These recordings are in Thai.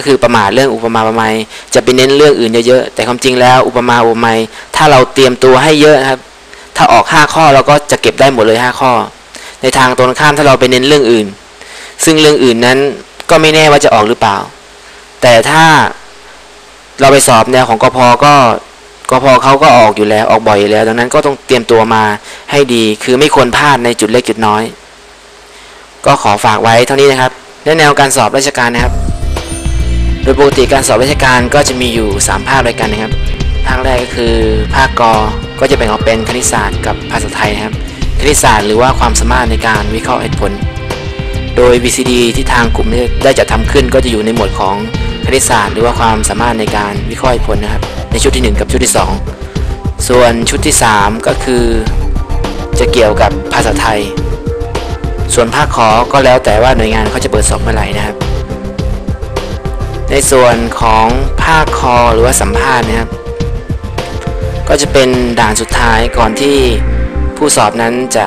ก็คือประมาทเรื่องอุปมาอุปไมยจะไปเน้นเรื่องอื่นเยอะๆแต่ความจริงแล้วอุปมาอุปไมยถ้าเราเตรียมตัวให้เยอะนะครับ ถ้าออก 5 ข้อเราก็จะเก็บได้หมดเลย 5 ข้อ ในทางตรงข้ามถ้าเราไปเน้นเรื่องอื่น ซึ่งเรื่องอื่นนั้นก็ไม่แน่ว่าจะออกหรือเปล่า แต่ถ้าเราไปสอบแนวของกพก็กพเขาก็ออกอยู่แล้วออกบ่อยอยู่แล้ว ดังนั้นก็ต้องเตรียมตัวมาให้ดีคือไม่ควรพลาดในจุดเล็กจุดน้อย ก็ขอฝากไว้เท่านี้นะครับในแนวการสอบราชการนะครับ โดยปกติการสอบราชการก็จะมีอยู่ 3 ภาคด้วยกันนะครับ ภาคแรกก็คือภาคกก็จะแบ่งออกเป็นคณิตศาสตร์กับภาษาไทยนะครับ คณิตศาสตร์หรือว่าความสามารถในการวิเคราะห์เหตุผล โดย VCD ที่ทางกลุ่มได้จัดทำขึ้นก็จะอยู่ในหมวดของคณิตศาสตร์หรือว่าความสามารถในการวิเคราะห์เหตุผลนะครับ ในชุดที่ 1 กับชุดที่ 2 ส่วนชุดที่ 3 ก็คือ จะเกี่ยวกับภาษาไทย ส่วนภาคขอก็แล้วแต่ว่าหน่วยงานเขาจะเปิดสอบเมื่อไหร่นะครับ ในส่วนของภาคคอหรือว่าสัมภาษณ์นะครับ ก็จะเป็นด่านสุดท้ายก่อนที่ผู้สอบนั้นจะ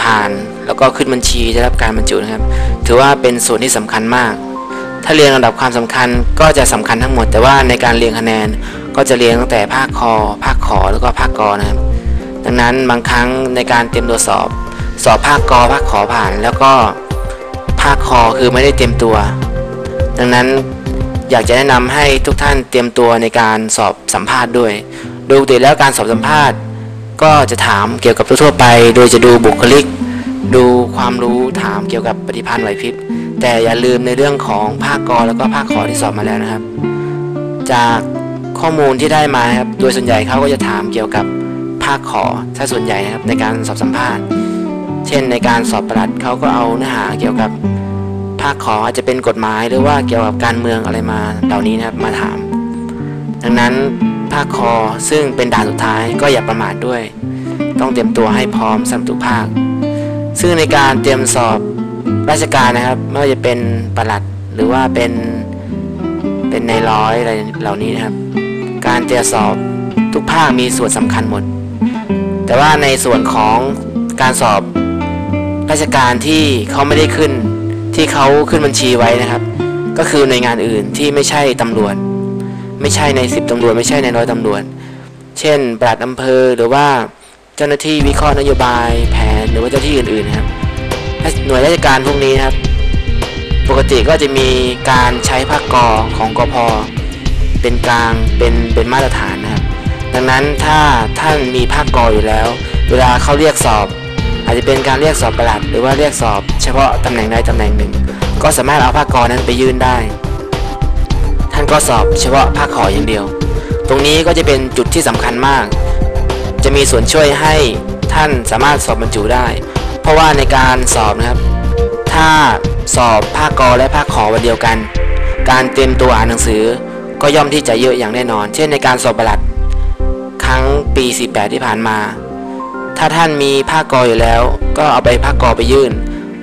ผ่านแล้วก็ขึ้นบัญชีจะรับการบรรจุนะครับ ถือว่าเป็นส่วนที่สำคัญมาก ถ้าเรียงลำดับความสำคัญก็จะสำคัญทั้งหมด แต่ว่าในการเรียงคะแนนก็จะเรียงตั้งแต่ภาคคอ ภาคขอแล้วก็ภาคกอนะครับ ดังนั้นบางครั้งในการเตรียมตัวสอบ สอบภาคกอภาคขอผ่าน แล้วก็ภาคคอคือไม่ได้เตรียมตัว ดังนั้น อยากจะแนะนำให้ทุกท่านเตรียมตัวในการสอบสัมภาษณ์ด้วย โดยปกติแล้วการสอบสัมภาษณ์ ก็จะถามเกี่ยวกับทั่วไป โดยจะดูบุคลิก ดูความรู้ถามเกี่ยวกับปฏิพันธ์ไหวพริบ แต่อย่าลืมในเรื่องของภาคกอแล้วก็ภาคขอที่สอบมาแล้วนะครับ จากข้อมูลที่ได้มาครับโดยส่วนใหญ่เขาก็จะถามเกี่ยวกับภาคขอถ้าส่วนใหญ่นะครับในการสอบสัมภาษณ์ เช่นในการสอบประลัดเขาก็เอาเนื้อหาเกี่ยวกับ ภาคขออาจจะเป็นกฎหมายหรือว่าเกี่ยวกับการเมืองอะไรมาเหล่านี้นะครับมาถาม ดังนั้นภาคคอซึ่งเป็นด่านสุดท้ายก็อย่าประมาทด้วย ต้องเตรียมตัวให้พร้อมสำหรับทุกภาค ซึ่งในการเตรียมสอบราชการนะครับไม่ว่าจะเป็นประหลัดหรือว่าเป็นเป็นในร้อยอะไรเหล่านี้นะครับ การเตรียมสอบทุกภาคมีส่วนสำคัญหมด แต่ว่าในส่วนของการสอบราชการที่เขาไม่ได้ขึ้น ที่เขาขึ้นบัญชีไว้นะครับ ก็คือหน่วยงานอื่นที่ไม่ใช่ตำรวจ ไม่ใช่ในสิบตำรวจ ไม่ใช่ในร้อยตำรวจ เช่นปลัดอำเภอหรือว่าเจ้าหน้าที่วิเคราะห์นโยบายแผนหรือว่าเจ้าที่อื่นๆนะครับหน่วยราชการพวกนี้นะครับ ปกติก็จะมีการใช้ภาคกอของกพเป็นกลางเป็นเป็นมาตรฐานนะครับ ดังนั้นถ้าท่านมีภาคกออยู่แล้ว เวลาเขาเรียกสอบ อาจจะเป็นการเรียกสอบประหลัดหรือว่าเรียกสอบเฉพาะตำแหน่งใดตำแหน่งหนึ่ง ก็สามารถเอาภาคกอนั้นไปยื่นได้ ท่านก็สอบเฉพาะภาคขออย่างเดียว ตรงนี้ก็จะเป็นจุดที่สำคัญมาก จะมีส่วนช่วยให้ท่านสามารถสอบบรรจุได้ เพราะว่าในการสอบนะครับ ถ้าสอบภาคกอและภาคขอวันเดียวกัน การเตรียมตัวอ่านหนังสือก็ย่อมที่จะเยอะอย่างแน่นอน เช่นในการสอบประหลัดครั้งปี 48 ที่ผ่านมา ถ้าท่านมีภาคกออยู่แล้ว ก็เอาไปภาคกอไปยื่น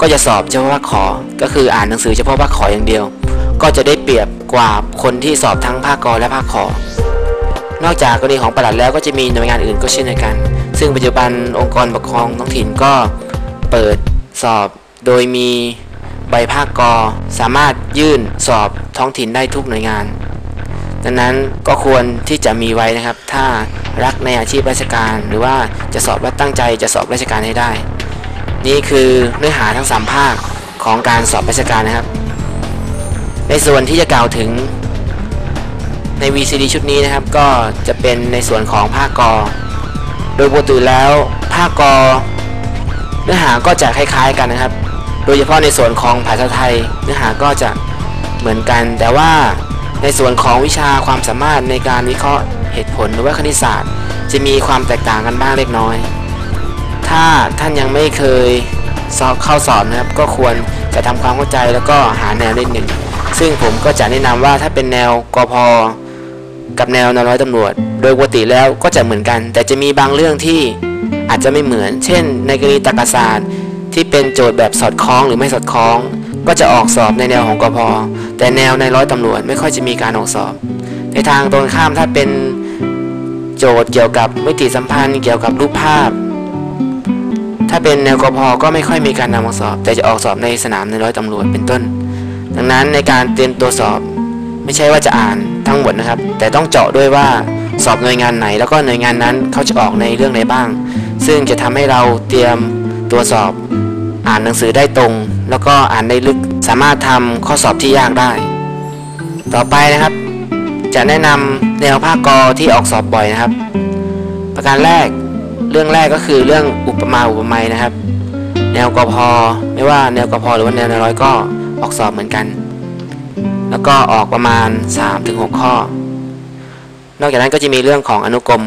ก็จะสอบเฉพาะภาคขอ ก็คืออ่านหนังสือเฉพาะภาคขออย่างเดียว ก็จะได้เปรียบกว่าคนที่สอบทั้งภาคกอและภาคขอ นอกจากกรณีของประหลัดแล้วก็จะมีหน่วยงานอื่นก็เช่นเดียวกัน ซึ่งปัจจุบันองค์กรปกครองท้องถิ่นก็เปิดสอบโดยมีใบภาคกอสามารถยื่นสอบท้องถิ่นได้ทุกหน่วยงาน ดังนั้นก็ควรที่จะมีไว้นะครับ ถ้ารักในอาชีพราชการ หรือว่าจะสอบและตั้งใจจะสอบราชการให้ได้ นี่คือเนื้อหาทั้งสามภาคของการสอบราชการนะครับ ในส่วนที่จะกล่าวถึงใน VCD ชุดนี้นะครับ ก็จะเป็นในส่วนของภาคกอ โดยปกติแล้วภาคกอ เนื้อหาก็จะคล้ายๆกันนะครับ โดยเฉพาะในส่วนของภาษาไทย เนื้อหาก็จะเหมือนกัน แต่ว่า ในส่วนของวิชาความสามารถในการวิเคราะห์เหตุผลหรือว่าคณิตศาสตร์ จะมีความแตกต่างกันบ้างเล็กน้อย ถ้าท่านยังไม่เคยสอบเข้าสอบนะครับ ก็ควรจะทำความเข้าใจแล้วก็หาแนวเล่นหนึ่ง ซึ่งผมก็จะแนะนำว่าถ้าเป็นแนวกพกับแนวนาร้อยตำรวจ โดยปกติแล้วก็จะเหมือนกัน แต่จะมีบางเรื่องที่อาจจะไม่เหมือน เช่น ในกรณีตรรกศาสตร์ที่เป็นโจทย์แบบสอดคล้องหรือไม่สอดคล้อง ก็จะออกสอบในแนวของกพแต่แนวในร้อยตำรวจไม่ค่อยจะมีการออกสอบ ในทางตรงข้ามถ้าเป็นโจทย์เกี่ยวกับมิติสัมพันธ์เกี่ยวกับรูปภาพ ถ้าเป็นแนวกพก็ไม่ค่อยมีการนำมาสอบ แต่จะออกสอบในสนามในร้อยตำรวจเป็นต้น ดังนั้นในการเตรียมตัวสอบ ไม่ใช่ว่าจะอ่านทั้งหมดนะครับ แต่ต้องเจาะด้วยว่าสอบหน่วยงานไหน แล้วก็หน่วยงานนั้นเขาจะออกในเรื่องไหนบ้าง ซึ่งจะทำให้เราเตรียมตัวสอบ อ่านหนังสือได้ตรง แล้วก็อ่านได้ลึกสามารถทำข้อสอบที่ยากได้ ต่อไปนะครับ จะแนะนำแนวภาคกอที่ออกสอบบ่อยนะครับ ประการแรกเรื่องแรกก็คือเรื่องอุปมาอุปไมยนะครับ แนวกพไม่ว่าแนวกพหรือว่าแนวนร้อยก็ออกสอบเหมือนกัน แล้วก็ออกประมาณ 3-6 ข้อ นอกจากนั้นก็จะมีเรื่องของอนุกรม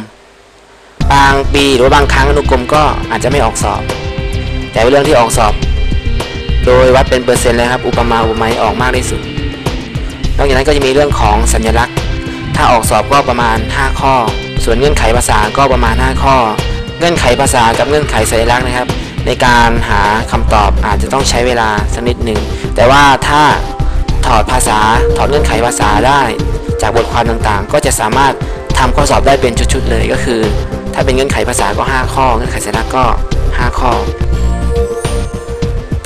บางปีหรือบางครั้งอนุกรมก็อาจจะไม่ออกสอบ แต่เรื่องที่ออกสอบ โดยวัดเป็นเปอร์เซ็นต์เลยครับ อุปมาอุปไมยออกมากที่สุด นอกจากนั้นก็จะมีเรื่องของสัญลักษณ์ ถ้าออกสอบก็ประมาณ 5 ข้อ ส่วนเงื่อนไขภาษาก็ประมาณ 5 ข้อ เงื่อนไขภาษากับเงื่อนไขสัญลักษณ์นะครับ ในการหาคำตอบอาจจะต้องใช้เวลาสักนิดหนึ่งแต่ว่าถ้าถอดภาษาถอดเงื่อนไขภาษาได้ จากบทความต่างๆ ก็จะสามารถทำข้อสอบได้เป็นชุดๆเลยก็คือ ถ้าเป็นเงื่อนไขภาษาก็ 5 ข้อ เงื่อนไขสัญลักษณ์ก็ 5 ข้อ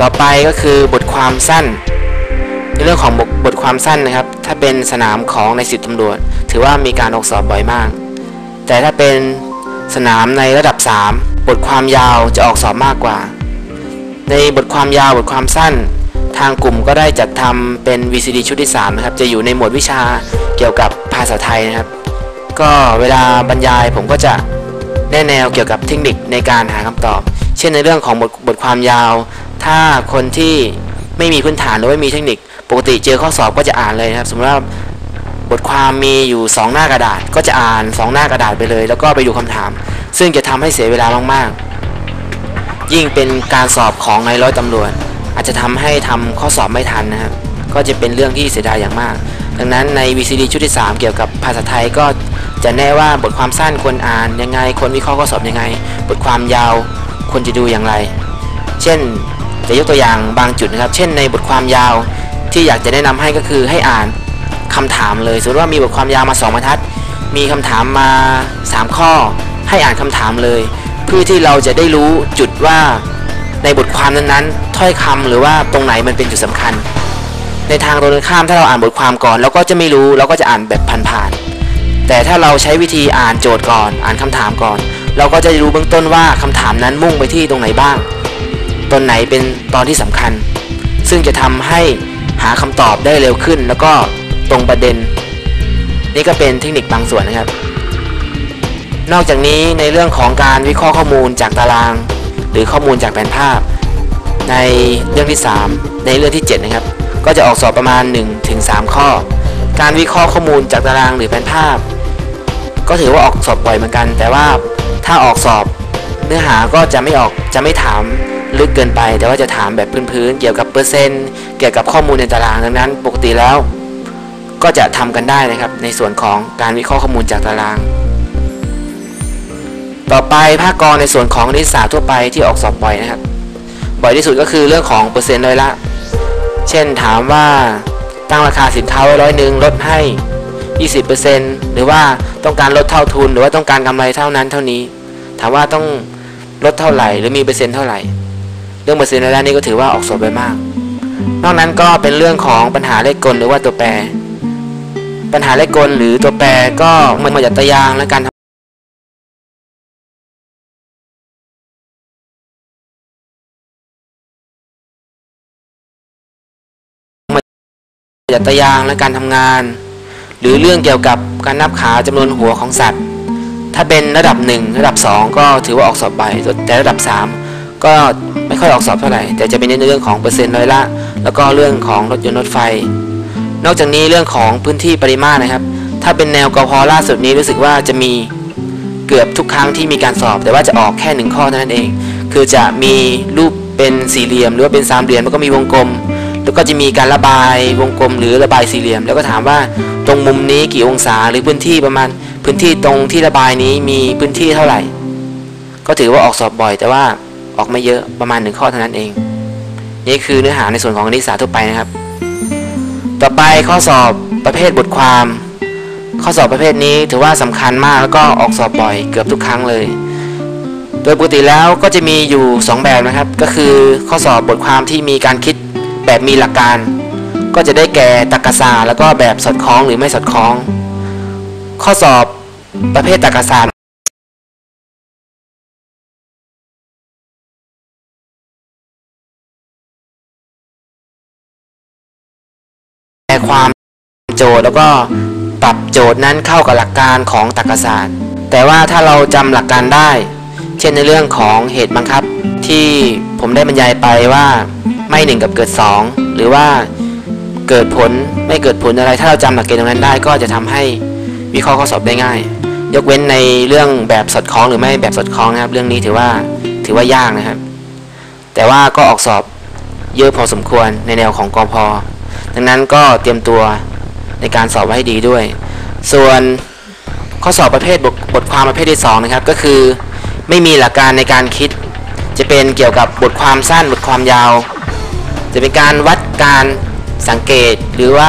ต่อไปก็คือบทความสั้น ในเรื่องของบทความสั้นนะครับ ถ้าเป็นสนามของในสิบตำรวจ ถือว่ามีการออกสอบบ่อยมาก แต่ถ้าเป็นสนามในระดับ 3 บทความยาวจะออกสอบมากกว่า ในบทความยาวบทความสั้น ทางกลุ่มก็ได้จัดทำเป็น VCD ชุดที่ 3 นะครับ จะอยู่ในหมวดวิชาเกี่ยวกับภาษาไทยนะครับ ก็เวลาบรรยายผมก็จะแนแนวเกี่ยวกับเทคนิคในการหาคำตอบ เช่นในเรื่องของบทบทความยาว ถ้าคนที่ไม่มีพื้นฐานหรือไม่มีเทคนิค ปกติเจอข้อสอบก็จะอ่านเลยนะครับ สมมติว่าบทความมีอยู่ 2 หน้ากระดาษ ก็จะอ่าน 2 หน้ากระดาษไปเลย แล้วก็ไปดูคำถาม ซึ่งจะทำให้เสียเวลามากๆ ยิ่งเป็นการสอบของนายร้อยตำรวจ อาจจะทำให้ทำข้อสอบไม่ทันนะครับ ก็จะเป็นเรื่องที่เสียดายอย่างมาก ดังนั้นใน VCD ชุดที่ 3 เกี่ยวกับภาษาไทยก็จะแน่ว่าบทความสั้นควรอ่านยังไงควรวิเคราะห์ข้อสอบยังไง บทความยาวควรจะดูอย่างไร เช่น จะยกตัวอย่างบางจุดนะครับ เช่นในบทความยาวที่อยากจะแนะนำให้ก็คือให้อ่านคำถามเลยสมมติว่ามีบทความยาวมา 2บรรทัด มีคำถามมา 3 ข้อ ให้อ่านคำถามเลย เพื่อที่เราจะได้รู้จุดว่าในบทความนั้นๆ ถ้อยคำหรือว่าตรงไหนมันเป็นจุดสำคัญ ในทางตรงกันข้ามถ้าเราอ่านบทความก่อนเราก็จะไม่รู้เราก็จะอ่านแบบผ่านๆแต่ถ้าเราใช้วิธีอ่านโจทย์ก่อน อ่านคำถามก่อน เราก็จะรู้เบื้องต้นว่าคำถามนั้นมุ่งไปที่ตรงไหนบ้าง ตอนไหนเป็นตอนที่สำคัญ ซึ่งจะทำให้หาคำตอบได้เร็วขึ้น แล้วก็ตรงประเด็น นี่ก็เป็นเทคนิคบางส่วนนะครับ นอกจากนี้ในเรื่องของการวิเคราะห์ข้อมูลจากตาราง หรือข้อมูลจากแผนภาพ ในเรื่องที่ 3 ในเรื่องที่ 7 นะครับ ก็จะออกสอบประมาณ 1-3 ข้อ การวิเคราะห์ข้อมูลจากตารางหรือแผนภาพ ก็ถือว่าออกสอบบ่อยเหมือนกัน แต่ว่าถ้าออกสอบเนื้อหาก็จะไม่ออกจะไม่ถาม ลึกเกินไป แต่ว่าจะถามแบบพื้นๆเกี่ยวกับเปอร์เซ็นต์เกี่ยวกับข้อมูลในตารางดังนั้น ปกติแล้ว ก็จะทำกันได้นะครับ ในส่วนของการวิเคราะห์ข้อมูลจากตาราง ต่อไปภาคกรในส่วนของนิสสาทั่วไปที่ออกสอบบ่อยนะครับ บ่อยที่สุดก็คือเรื่องของเปอร์เซ็นต์เลยละ เช่นถามว่าตั้งราคาสินค้าไว้ร้อยหนึ่งลดให้ 20%หรือว่าต้องการลดเท่าทุน หรือว่าต้องการกำไรเท่านั้นเท่านี้ ถามว่าต้องลดเท่าไหร่ หรือมีเปอร์เซ็นต์เท่าไหร่ เรื่องเปอร์เซ็นต์ในด้านนี้ก็ถือว่าออกสอบไปมาก นอกนั้นก็เป็นเรื่องของปัญหาเลขกลหรือว่าตัวแปร ปัญหาเลขกลหรือตัวแปรก็มันมาจากตารางและการจากตารางและการทำงาน หรือเรื่องเกี่ยวกับการนับขาจำนวนหัวของสัตว์ ถ้าเป็นระดับ 1 ระดับ 2 ก็ถือว่าออกสอบไปแต่ระดับ 3 ก็ไม่ค่อยออกสอบเท่าไหร่ แต่จะเป็นในเรื่องของเปอร์เซ็นต์ร้อยละ แล้วก็เรื่องของรถยนต์รถไฟ นอกจากนี้เรื่องของพื้นที่ปริมาตรนะครับ ถ้าเป็นแนวกพล่าสุดนี้รู้สึกว่าจะมีเกือบทุกครั้งที่มีการสอบ แต่ว่าจะออกแค่หนึ่งข้อเท่านั้นเอง คือจะมีรูปเป็นสี่เหลี่ยม หรือว่าเป็นสามเหลี่ยมแล้วก็มีวงกลม แล้วก็จะมีการระบายวงกลม หรือระบายสี่เหลี่ยม แล้วก็ถามว่าตรงมุมนี้กี่องศาหรือพื้นที่ประมาณพื้นที่ตรงที่ระบายนี้มีพื้นที่เท่าไหร่ ก็ถือว่าออกสอบบ่อยแต่ว่า ออกไม่เยอะประมาณหนึ่งข้อเท่านั้นเอง นี่คือเนื้อหาในส่วนของคณิตศาสตร์ทั่วไปนะครับ ต่อไปข้อสอบประเภทบทความ ข้อสอบประเภทนี้ถือว่าสำคัญมากแล้วก็ออกสอบบ่อยเกือบทุกครั้งเลย โดยปกติแล้วก็จะมีอยู่ 2 แบบนะครับ ก็คือข้อสอบบทความที่มีการคิดแบบมีหลักการ ก็จะได้แก่ตรรกศาสตร์แล้วก็แบบสอดคล้องหรือไม่สอดคล้อง ข้อสอบประเภทตรรกศาสตร์ ความโจทย์แล้วก็ปรับโจทย์นั้นเข้ากับหลักการของตรรกศาสตร์ แต่ว่าถ้าเราจำหลักการได้ เช่นในเรื่องของเหตุบังคับ ที่ผมได้บรรยายไปว่าไม่หนึ่งกับเกิดสองหรือว่าเกิดผลไม่เกิดผลอะไร ถ้าเราจำหลักเกณฑ์ตรงนั้นได้ ก็จะทำให้วิเคราะห์ข้อสอบได้ง่าย ยกเว้นในเรื่องแบบสอดคล้องหรือไม่แบบสอดคล้องนะครับ เรื่องนี้ถือว่าถือว่ายากนะครับ แต่ว่าก็ออกสอบเยอะพอสมควรในแนวของกอพอ ดังนั้นก็เตรียมตัวในการสอบไว้ให้ดีด้วย ส่วนข้อสอบประเภทบทบทความประเภทที่สองนะครับก็คือไม่มีหลักการในการคิด จะเป็นเกี่ยวกับบทความสั้นบทความยาว จะเป็นการวัดการสังเกตหรือว่า